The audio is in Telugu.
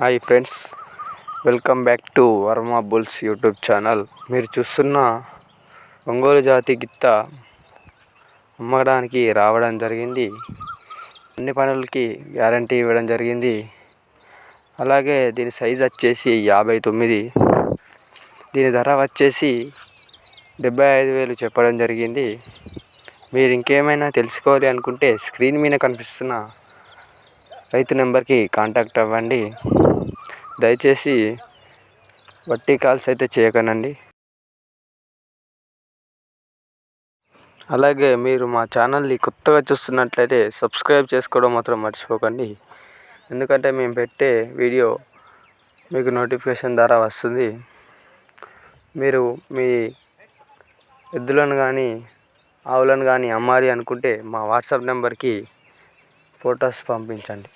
Hi friends welcome back to Varma bulls YouTube channel. మీరు చూస్తున్న ఒంగోలు జాతి గిత్త అమ్మడానికి రావడం జరిగింది. అన్ని పనులకి గ్యారంటీ ఇవ్వడం జరిగింది. అలాగే దీని సైజ్ వచ్చేసి యాభై తొమ్మిది. దీని ధర వచ్చేసి డెబ్బై ఐదు వేలు చెప్పడం జరిగింది. మీరు ఇంకేమైనా తెలుసుకోవాలి అనుకుంటే స్క్రీన్ మీద కనిపిస్తున్న రైతు నెంబర్కి కాంటాక్ట్ అవ్వండి. దయచేసి వట్టి కాల్స్ అయితే చేయకనండి అలాగే మీరు మా ఛానల్ని కొత్తగా చూస్తున్నట్లయితే సబ్స్క్రైబ్ చేసుకోవడం మాత్రం మర్చిపోకండి. ఎందుకంటే మేము పెట్టే వీడియో మీకు నోటిఫికేషన్ ద్వారా వస్తుంది. మీరు మీ ఎద్దులను కానీ ఆవులను కానీ అమ్మాలి అనుకుంటే మా వాట్సాప్ నెంబర్కి ఫొటోస్ పంపించండి.